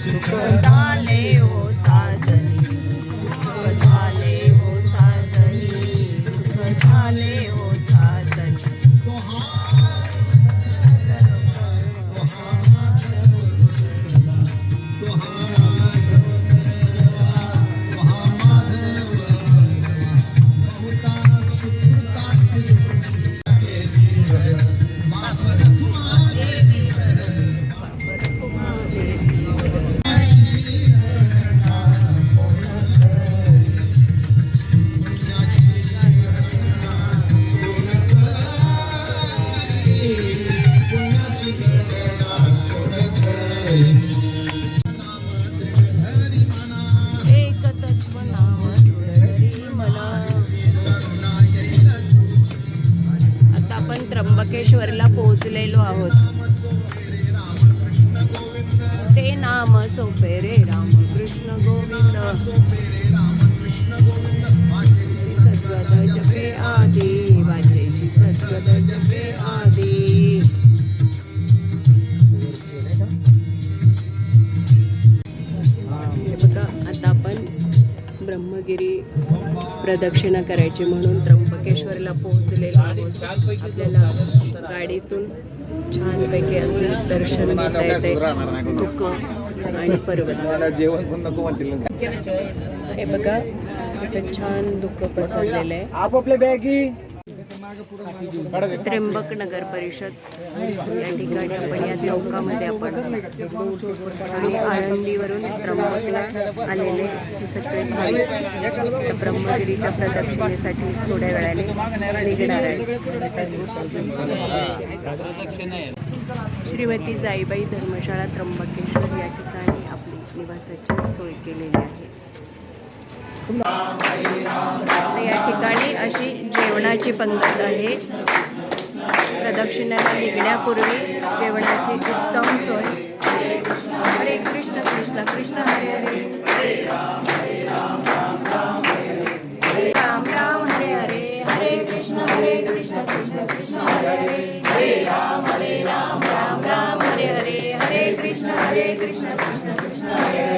सुख आपण पोहोचलेलो आहोत. ते नाम सोपे रे राम कृष्ण गोविंद. सद्गत जपे आदी वाजेची सद्गत जपे आदी. आता आपण ब्रह्मगिरी प्रदक्षिणा करायची म्हणून त्र्यंबकेश्वरला पोहोचलेलो आहोत. आपल्याला गाडीतून छानपैकी अगदी दर्शन घेता येते आणि पर्वत. जेवण पण नको म्हणतील. हे बघा असं छान धुकं पसरलेलं आहे. आपापल्या बॅगी. त्र्यंबक नगर परिषद. या ठिकाणी आपण या चौकामध्ये आपण आणि आळंदीवरून त्र्यंबकला आलेले हे सगळे भाविक ब्रह्मगिरीच्या प्रदक्षिणेसाठी थोड्या वेळाने निघणार आहे श्रीमती जाईबाई धर्मशाळा त्र्यंबकेश्वर या ठिकाणी आपली निवासाची सोय केलेली आहे. या ठिकाणी अशी जेवणाची पंगत आहे. प्रदक्षिणेला निघण्यापूर्वी जेवणाची उत्तम सोय. हरे कृष्ण कृष्ण कृष्ण हरे हरे. राम राम हरे हरे. हरे कृष्ण हरे कृष्ण कृष्ण कृष्ण हरे हरे. हरे राम हरे राम राम राम हरे हरे. हरे कृष्ण हरे कृष्ण कृष्ण कृष्ण हरे हरे.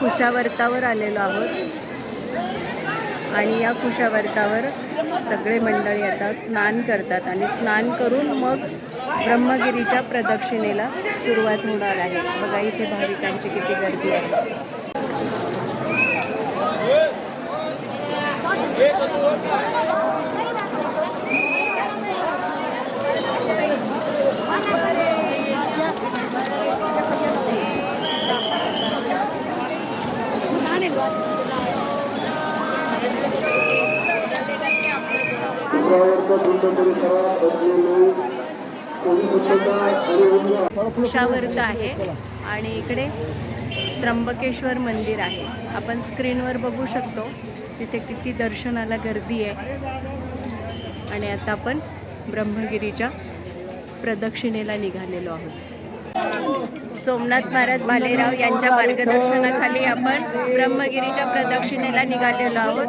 कुशावर्तावर आलेलो आहोत. आणि या कुशावर्तावर सगळे मंडळी आता स्नान करतात आणि स्नान करून मग ब्रह्मगिरीच्या प्रदक्षिणेला सुरुवात होणार आहे. बघा इथे भाविकांची किती गर्दी आहे. कुशावर्त आहे आणि इकडे त्र्यंबकेश्वर मंदिर आहे. आपण स्क्रीनवर बघू शकतो तिथे किती दर्शनाला गर्दी आहे. आणि आता आपण ब्रह्मगिरीच्या प्रदक्षिणेला निघालेलो आहोत. सोमनाथ महाराज भालेराव यांच्या मार्गदर्शनाखाली आपण ब्रह्मगिरीच्या प्रदक्षिणेला निघालेलो आहोत.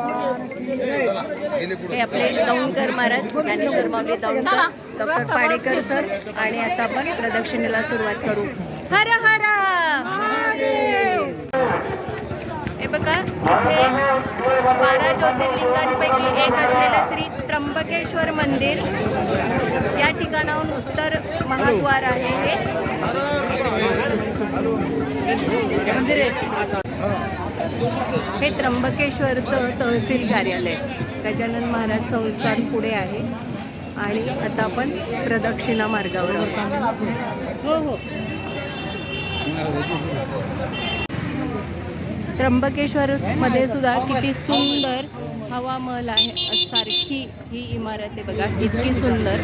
हे आपले दौंडकर महाराज ज्ञानेश्वर माऊली दौंडकर डॉक्टर पाडेकर सर आणि आता आपण प्रदक्षिणेला सुरुवात करू. हर हर! हे बघा बारा ज्योतिर्लिंगांपैकी एक असलेलं श्री त्र्यंबकेश्वर मंदिर. या ठिकाणाहून उत्तर महाद्वार आहे हे. हे त्र्यंबकेश्वरचं तहसील कार्यालय. गजानन महाराज संस्थान पुढे आहे. आणि आता आपण प्रदक्षिणा मार्गावर आहोत. हो हो. त्र्यंबकेश्वर मध्ये सुद्धा किती सुंदर हवामहल आहे सारखी ही इमारत आहे बघा इतकी सुंदर.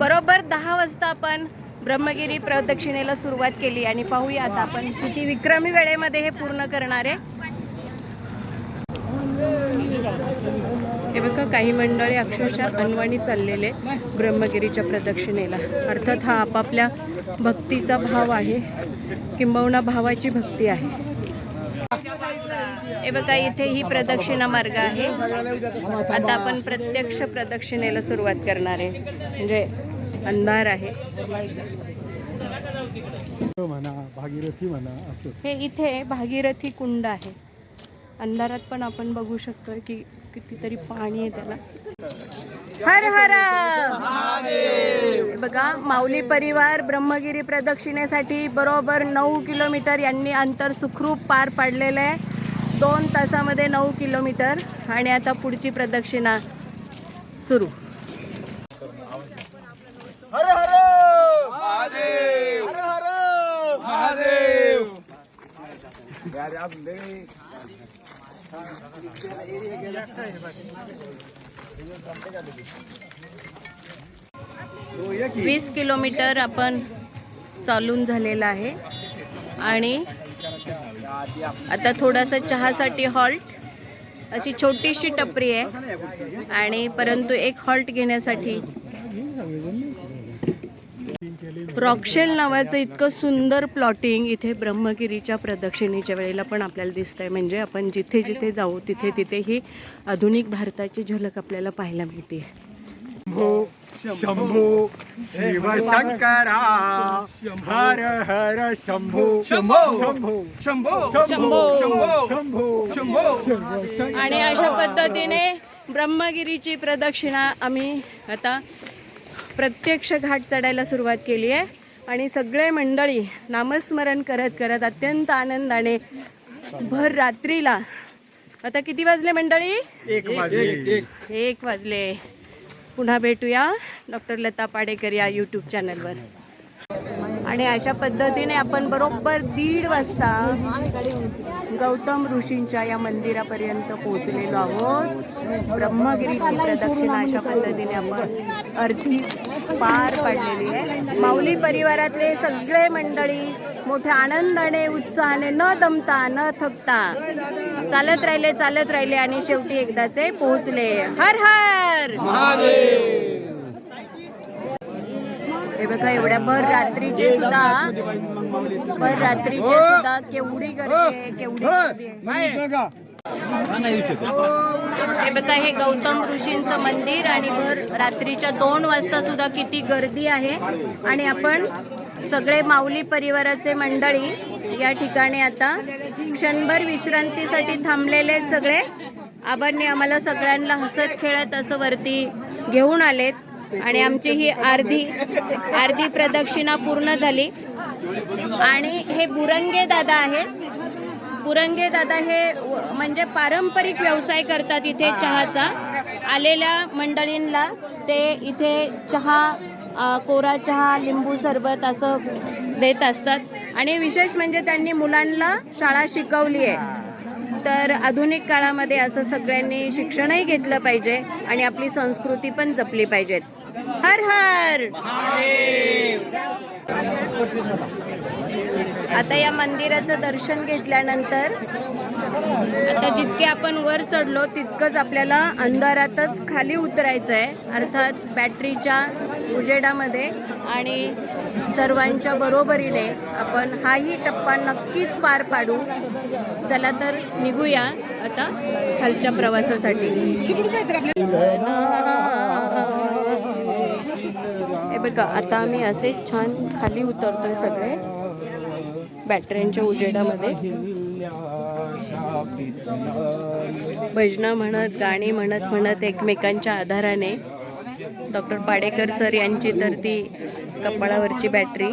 बरोबर दहा वाजता आपण ब्रह्मगिरी प्रदक्षिणेला सुरुवात केली आणि पाहूया आता आपण किती विक्रमी वेळेमध्ये हे पूर्ण करणार आहे. हे बघा काही मंडळी अक्षरशः अनवाणी चाललेले ब्रह्मगिरीच्या प्रदक्षिणेला. अर्थात हा आपापल्या भक्तीचा भाव आहे किंबहुना भावाची भक्ती आहे. हे बघा इथे ही प्रदक्षिणा मार्ग आहे. आता आपण प्रत्यक्ष प्रदक्षिणेला सुरुवात करणार आहे. म्हणजे अंधार आहे. म्हणा भागीरथी म्हणा असं. हे इथे भागीरथी कुंड आहे. अंधारात पण आपण बघू शकतोय की कितीतरी पाणी आहे त्याला. हर हर! बघा माऊली परिवार ब्रह्मगिरी प्रदक्षिणेसाठी बरोबर नऊ किलोमीटर यांनी अंतर सुखरूप पार पाडलेलं आहे. दोन तासामध्ये नऊ किलोमीटर आणि आता पुढची प्रदक्षिणा सुरू. वीस किलोमीटर आपण चालून झालेला आहे. आणि आता थोडासा चहासाठी हॉल्ट अशी छोटीशी टपरी आहे. आणि परंतु एक हॉल्ट घेण्यासाठी रॉकशेल नावाचं इतकं सुंदर प्लॉटिंग इथे ब्रह्मगिरीच्या प्रदक्षिणेच्या वेळेला पण आपल्याला दिसतंय. म्हणजे आपण जिथे जिथे जाऊ तिथे तिथे ही आधुनिक भारताची झलक आपल्याला पाहायला मिळते. शंभो शंभो शिवशंकरा हर हर शंभो शंभो शंभो शंभो शंभो. शंभो शंभो. आणि अशा पद्धतीने ब्रह्मगिरीची प्रदक्षिणा आम्ही आता प्रत्यक्ष घाट चढायला सुरुवात केली आहे. आणि सगळे मंडळी नामस्मरण करत करत अत्यंत आनंदाने भर रात्रीला आता किती वाजले मंडळी? एक एक एक. वाजले. पुन्हा भेटूया डॉक्टर लता पाडेकर या यूट्यूब चॅनलवर आणि अशा पद्धतीने आपण बरोबर दीड वाजता गौतम ऋषींच्या या मंदिरापर्यंत पोहोचलेलो आहोत. ब्रह्मगिरीची प्रदक्षिणा अशा पद्धतीने आपण अर्धी पार पाडलेली आहे. माऊली परिवारातले सगळे मंडळी मोठ्या आनंदाने उत्साहाने न दमता न थकता चालत राहिले चालत राहिले आणि शेवटी एकदाचे पोहोचले. हर हर! हे बघा एवढ्या भर रात्रीचे सुद्धा भर रात्रीचे सुद्धा केवढी गर्दी आहे केवढी गर्दी आहे. हे बघा हे गौतम ऋषींचं मंदिर आणि भर रात्रीच्या दोन वाजता सुद्धा किती गर्दी आहे. आणि आपण सगळे माऊली परिवाराचे मंडळी या ठिकाणी आता क्षणभर विश्रांतीसाठी थांबलेले आहेत सगळे. आबांनी आम्हाला सगळ्यांना हसत खेळत असं वरती घेऊन आलेत. आणि आमची ही अर्धी अर्धी प्रदक्षिणा पूर्ण झाली. आणि हे बुरंगे दादा आहेत. बुरंगे दादा हे म्हणजे पारंपरिक व्यवसाय करतात इथे चहाचा. आलेल्या मंडळींना ते इथे चहा कोरा चहा लिंबू सरबत असं देत असतात. आणि विशेष म्हणजे त्यांनी मुलांना शाळा शिकवली आहे तर आधुनिक काळामध्ये असं सगळ्यांनी शिक्षणही घेतलं पाहिजे आणि आपली संस्कृती पण जपली पाहिजेत. हर हर. आता या मंदिराचं दर्शन घेतल्यानंतर आता जितके आपण वर चढलो तितकंच आपल्याला अंधारातच खाली उतरायचं आहे अर्थात बॅटरीच्या उजेडामध्ये आणि सर्वांच्या बरोबरीने आपण हाही टप्पा नक्कीच पार पाडू. चला तर निघूया आता खालच्या प्रवासासाठी. हे बघा आता आम्ही असे छान खाली उतरतोय सगळे. बॅटऱ्यांच्या उजेडामध्ये. भजनं म्हणत गाणी म्हणत म्हणत एकमेकांच्या आधाराने डॉक्टर पाडेकर सर यांची तर ती कपाळावरची बॅटरी.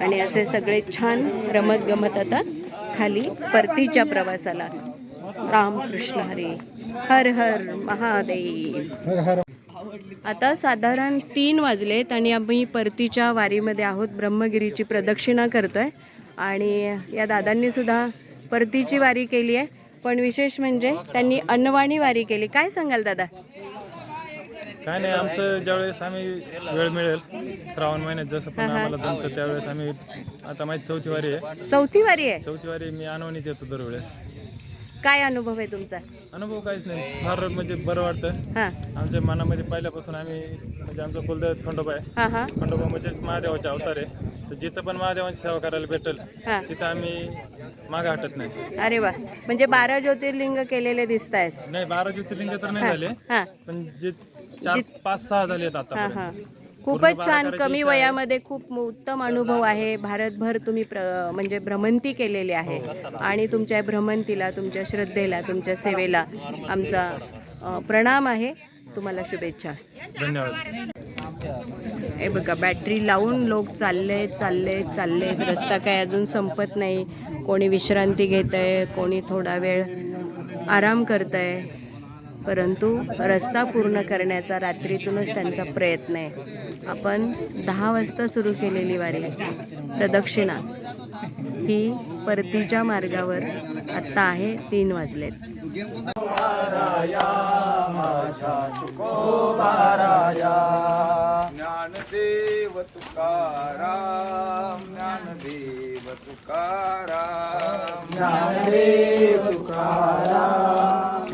आणि असे सगळे छान रमत गमत आता खाली परतीच्या प्रवासाला. रामकृष्ण हरी. हर हर महादेव. हर हर आता साधारण तीन वाजलेत आणि आम्ही परतीच्या वारीमध्ये आहोत. ब्रह्मगिरीची प्रदक्षिणा करतोय. आणि या दादांनी सुद्धा परतीची वारी केली आहे. पण विशेष म्हणजे त्यांनी अनवाणी वारी केली. काय सांगाल दादा? काय नाही आमचं ज्यावेळेस आम्ही वेळ मिळेल श्रावण महिन्यात जसं पण. आम्हाला जमतं त्यावेळेस आम्ही आता माझी चौथी वारी आहे. चौथी वारी आहे? चौथी वारी मी अनवणीच येतो दरवेळेस. काय अनुभव आहे तुमचा? अनुभव काहीच नाही. फार म्हणजे बरं वाटतं. हां. आमच्या मनामध्ये पहिल्यापासून आम्ही म्हणजे आमचं कुलदैवत खंडोबा आहे. हां हां. खंडोबा म्हणजे महादेवाचे अवतार आहे. तर जिथं पण महादेवाची सेवा करायला भेटेल हां. तिथं आम्ही मागं हटत नाही. अरे वा. म्हणजे बारा ज्योतिर्लिंग केलेले दिसत आहेत. नाही बारा ज्योतिर्लिंग तर नाही झाले. हां. पण जे चार पाच सहा झाले आहेत हां आता हां. खूपच छान कमी वयामध्ये खूप उत्तम अनुभव आहे. भारतभर तुम्ही प्र म्हणजे भ्रमंती केलेली आहे. आणि तुमच्या भ्रमंतीला तुमच्या श्रद्धेला तुमच्या सेवेला आमचा प्रणाम आहे. तुम्हाला शुभेच्छा. धन्यवाद. हे बघा बॅटरी लावून लोक चालले चालले चालले. रस्ता काय अजून संपत नाही. कोणी विश्रांती घेत आहे कोणी थोडा वेळ आराम करत आहे परंतु रस्ता पूर्ण करण्याचा रात्रीतूनच त्यांचा प्रयत्न आहे. आपण दहा वाजता सुरू केलेली वारी प्रदक्षिणा ही परतीच्या मार्गावर आत्ता आहे तीन वाजलेत ज्ञानदेव तुकाराम ज्ञानदेव तुकाराम. ज्ञानदेव तुकाराम.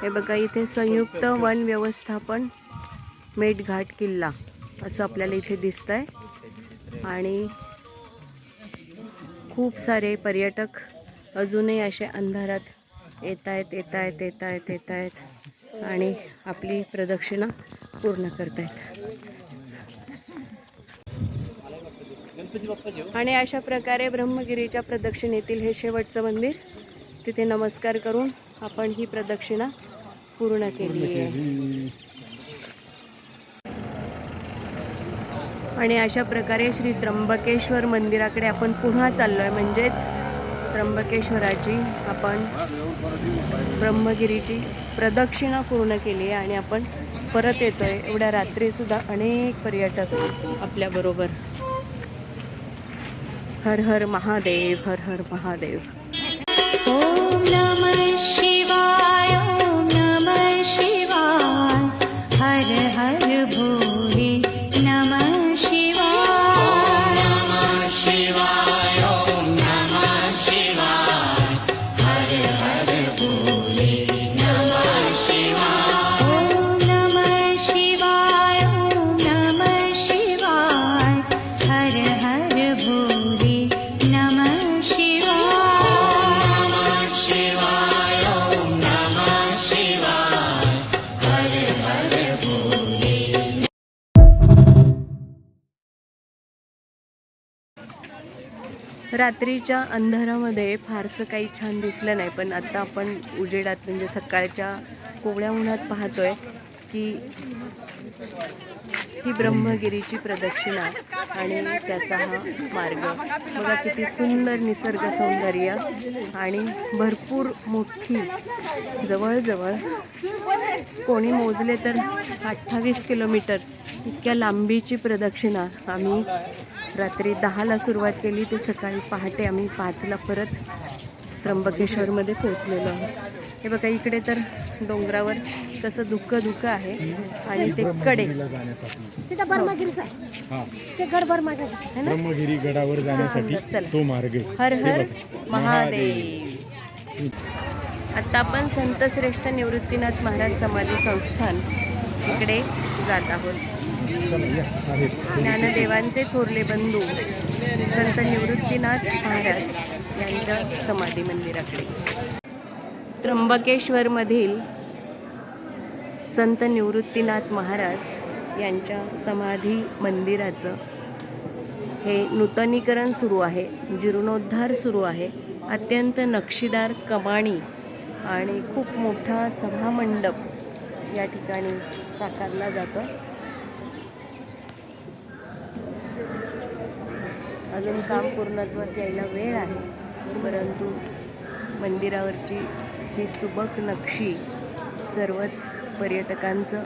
हे बघा इथे संयुक्त वन व्यवस्थापन मेटघाट किल्ला असं आपल्याला इथे दिसत आहे आणि खूप सारे पर्यटक अजूनही असे अंधारात येत आहेत येत आहेत येत आहेत येत आहेत आणि आपली प्रदक्षिणा पूर्ण करत आहेत आणि अशा प्रकारे ब्रह्मगिरीच्या प्रदक्षिणेतील हे शेवटचं मंदिर तिथे नमस्कार करून आपण ही प्रदक्षिणा पूर्ण केली आहे. आणि अशा प्रकारे श्री त्र्यंबकेश्वर मंदिराकडे आपण पुन्हा चाललो आहे म्हणजेच त्र्यंबकेश्वराची आपण ब्रह्मगिरीची प्रदक्षिणा पूर्ण केली आहे आणि आपण परत येतोय. एवढ्या रात्रीसुद्धा अनेक पर्यटक आपल्याबरोबर हर हर महादेव हर हर महादेव। ओम नमः शिवाय। रात्रीच्या अंधारामध्ये फारसं काही छान दिसलं नाही पण आत्ता आपण उजेडात म्हणजे सकाळच्या कोवळ्या उन्हात पाहतोय की ही ब्रह्मगिरीची प्रदक्षिणा आणि त्याचा हा मार्ग. बघा किती सुंदर निसर्ग सौंदर्य आणि भरपूर मोठी जवळजवळ कोणी मोजले तर अठ्ठावीस किलोमीटर इतक्या लांबीची प्रदक्षिणा आम्ही रात्री दहाला सुरुवात केली ते सकाळी पहाटे आम्ही पाचला परत त्र्यंबकेश्वरमध्ये पोहोचलेलो आहोत. हे बघा इकडे तर डोंगरावर कसं धुकं धुकं आहे आणि ते कडे. तिथं बर्मागिरीचा आहे. ते गड बर्मागिरी. है ना? ब्रह्मगिरी गडावर जाण्यासाठी चला. तो मार्ग आहे. हर हे हर बघ. महादेव. आता आपण संतश्रेष्ठ निवृत्तीनाथ महाराज समाधी संस्थान इकडे जात आहेत. ज्ञानदेवांचे थोरले बंधू संत निवृत्तीनाथ महाराज यांच्या समाधी मंदिराकडे. त्र्यंबकेश्वरमधील संत निवृत्तीनाथ महाराज यांच्या समाधी मंदिराचं हे नूतनीकरण सुरू आहे जीर्णोद्धार सुरू आहे. अत्यंत नक्षीदार कमाणी आणि खूप मोठा सभामंडप या ठिकाणी साकारला जातो. अजून काम पूर्णत्वास यायला वेळ आहे. परंतु मंदिरावरची ही सुबक नक्षी सर्वच पर्यटकांचं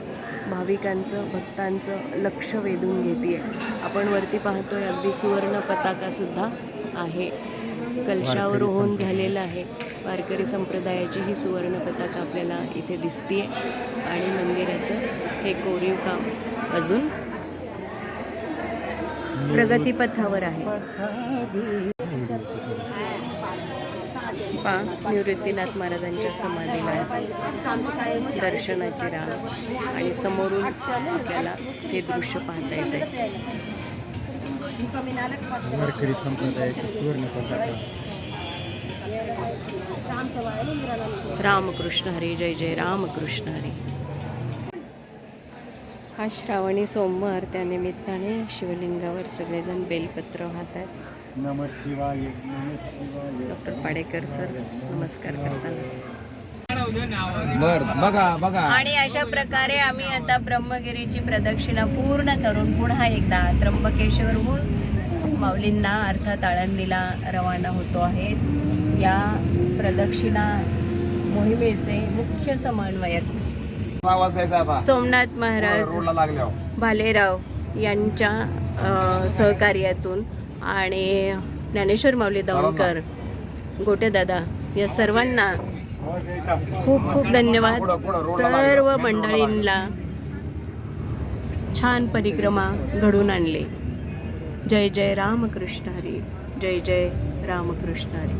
भाविकांचं भक्तांचं लक्ष वेधून घेते आपण वरती पाहतोय अगदी सुवर्ण पताकासुद्धा आहे. कलशावर होऊन झालेलं आहे. वारकरी संप्रदायाची ही सुवर्ण पताका आपल्याला इथे दिसतीये. आणि मंदिराचं हे कोरीव काम अजून प्रगतीपथावर आहे. पा निवृत्तीनाथ महाराजांच्या समाधीला दर्शनाची राह आणि समोरून आपल्याला हे दृश्य पाहता येत आहे. वारकरी संप्रदायाची सुवर्ण रामकृष्ण हरी जय जय रामकृष्ण हरी. हा श्रावणी सोमवार त्या निमित्ताने शिवलिंगावर सगळेजण बेलपत्र वाहतात नम शिवाय नम शिवाय. डॉक्टर पाडेकर सर नमस्कार करताना. बघा बघा. आणि अशा प्रकारे आम्ही आता ब्रह्मगिरीची प्रदक्षिणा पूर्ण करून पुन्हा एकदा त्र्यंबकेश्वरहून माऊलींना अर्थात आळंदीला रवाना होतो आहे. या प्रदक्षिणा मोहिमेचे मुख्य समन्वयक आवाज द्यायचा आता. सोमनाथ महाराज लागल्यावर. भालेराव यांच्या सहकार्यातून आणि ज्ञानेश्वर माऊली दौंडकर गोटेदादा या सर्वांना खूप खूप धन्यवाद. सर्व मंडळींना छान परिक्रमा घडून आणले. जय जय रामकृष्ण हरी. जय जय रामकृष्ण हरी.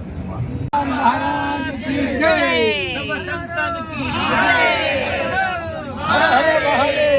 जय. जय.